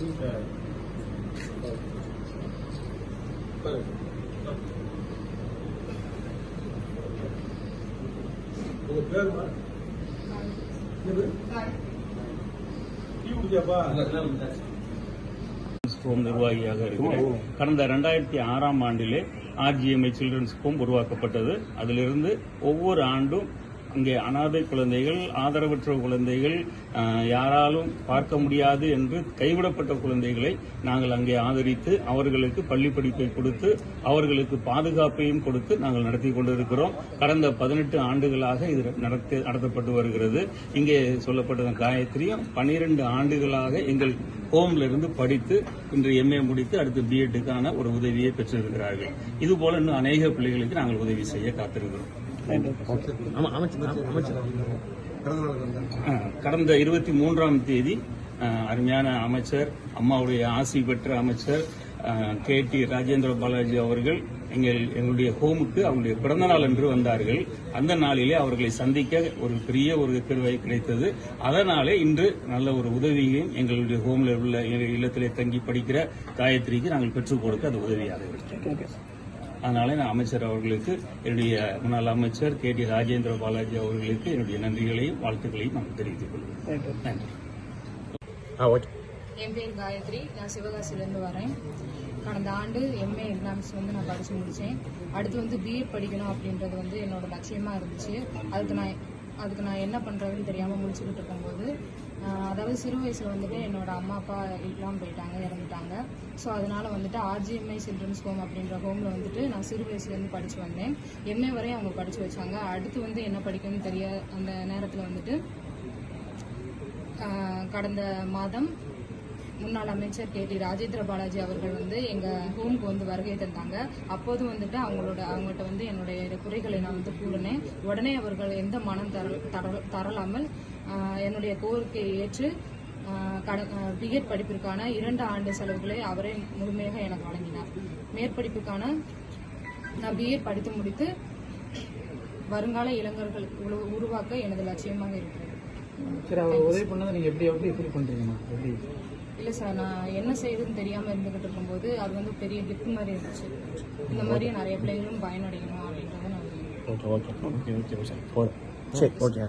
உங்க ஹோம் நிர்வாகியாக இருக்கிறேன். கடந்த ரெண்டாயிரத்தி ஆறாம் ஆண்டிலே ஆர்ஜிஎம்ஐ சில்ட்ரன்ஸ் ஹோம் உருவாக்கப்பட்டது. அதிலிருந்து ஒவ்வொரு ஆண்டும் அங்கே அனாதை குழந்தைகள் ஆதரவற்ற குழந்தைகள் யாராலும் பார்க்க முடியாது என்று கைவிடப்பட்ட குழந்தைகளை நாங்கள் அங்கே ஆதரித்து அவர்களுக்கு பள்ளி படிப்பை கொடுத்து அவர்களுக்கு பாதுகாப்பையும் கொடுத்து நாங்கள் நடத்தி கொண்டிருக்கிறோம். கடந்த பதினெட்டு ஆண்டுகளாக இது நடத்தி நடத்தப்பட்டு வருகிறது. இங்கே சொல்லப்பட்ட காயத்ரியும் பனிரெண்டு ஆண்டுகளாக எங்கள் ஹோம்ல இருந்து படித்து இன்று எம்ஏ முடித்து அடுத்து பிஎட்டுக்கான ஒரு உதவியை பெற்றிருக்கிறார்கள். இதுபோல இன்னும் அநேக பிள்ளைகளுக்கு நாங்கள் உதவி செய்ய காத்திருக்கிறோம். கடந்த இருபத்தி மூன்றாம் தேதி அருமையான அமைச்சர் அம்மாவுடைய ஆசி பெற்ற அமைச்சர் கே டி ராஜேந்திர பாலாஜி அவர்கள் எங்கள் எங்களுடைய ஹோமுக்கு அவங்களுடைய பிறந்த நாள் என்று வந்தார்கள். அந்த நாளிலே அவர்களை சந்திக்க ஒரு பெரிய ஒரு திருவை கிடைத்தது. அதனாலே இன்று நல்ல ஒரு உதவியையும் எங்களுடைய ஹோம்ல உள்ள எங்கள் இல்லத்திலே தங்கி படிக்கிற காயத்ரிக்கு நாங்கள் பெற்றுக் கொடுக்க அது உதவியாக இருக்கிறது. அதனால நான் அமைச்சர் அவர்களுக்கு என்னுடைய முன்னாள் அமைச்சர் கே டி ராஜேந்திர பாலாஜி அவர்களுக்கு என்னுடைய நன்றிகளையும் வாழ்த்துக்களையும் நான் தெரிவித்துக் கொள்கிறேன். நன்றி. என் பேர் காயத்ரி. நான் சிவகாசிலேருந்து வரேன். கடந்த ஆண்டு எம்ஏ எக்ஸாம்ஸ் வந்து நான் படித்து முடித்தேன் அடுத்து வந்து பிஎட் படிக்கணும் அப்படின்றது வந்து என்னோட லட்சியமாக இருந்துச்சு. அதுக்கு நான் அதுக்கு நான் என்ன பண்ணுறதுன்னு தெரியாமல் முடிச்சுக்கிட்டு இருக்கும்போது அதாவது சிறு வயசில் வந்துட்டு என்னோட அம்மா அப்பா இல்லாமல் போயிட்டாங்க இறந்துட்டாங்க. ஸோ அதனால் வந்துட்டு ஆர்ஜிஎம்ஐ சில்ட்ரன்ஸ் ஹோம் அப்படின்ற ஹோமில் வந்துட்டு நான் சிறு வயசுலேருந்து படித்து வந்தேன். எம்ஏ வரையும் அவங்க படித்து வச்சாங்க. அடுத்து வந்து என்ன படிக்கணும்னு தெரிய அந்த நேரத்தில் வந்துட்டு கடந்த மாதம் முன்னாள் அமைச்சர் கே டி ராஜேந்திர பாலாஜி அவர்கள் வந்து எங்க ஹோமுக்கு வந்து வருகை தந்தாங்க. அப்போது வந்துட்டு அவங்களோட அவங்ககிட்ட வந்து என்னுடைய குறைகளை நான் வந்து கூறினேன். உடனே அவர்கள் எந்த மனம் தர தர- தரலாமல் என்னுடைய கோரிக்கையை ஏற்று பிஎட் படிப்பிற்கான இரண்டு ஆண்டு செலவுகளை அவரே முழுமையாக எனக்கு வழங்கினார். மேற்படிப்புக்கான நான் பிஎட் படித்து முடித்து வருங்கால இளைஞர்கள் உருவாக்க எனது லட்சியமாக இருக்கிறது. சரி அவர் உதவி பண்ணதை நீங்க எப்படி எப்படி எப்படி பண்றீங்கம்மா எப்படி? இல்லை சார் நான் என்ன செய்யுதுன்னு தெரியாமல் இருந்துகிட்டு இருக்கும்போது அது வந்து பெரிய கிஃப்ட் மாதிரி இருந்துச்சு. இந்த மாதிரி நிறைய பிள்ளைங்களும் பயனடையணும் அப்படின்றத நான் okay okay okay okay sir சரி ஓகே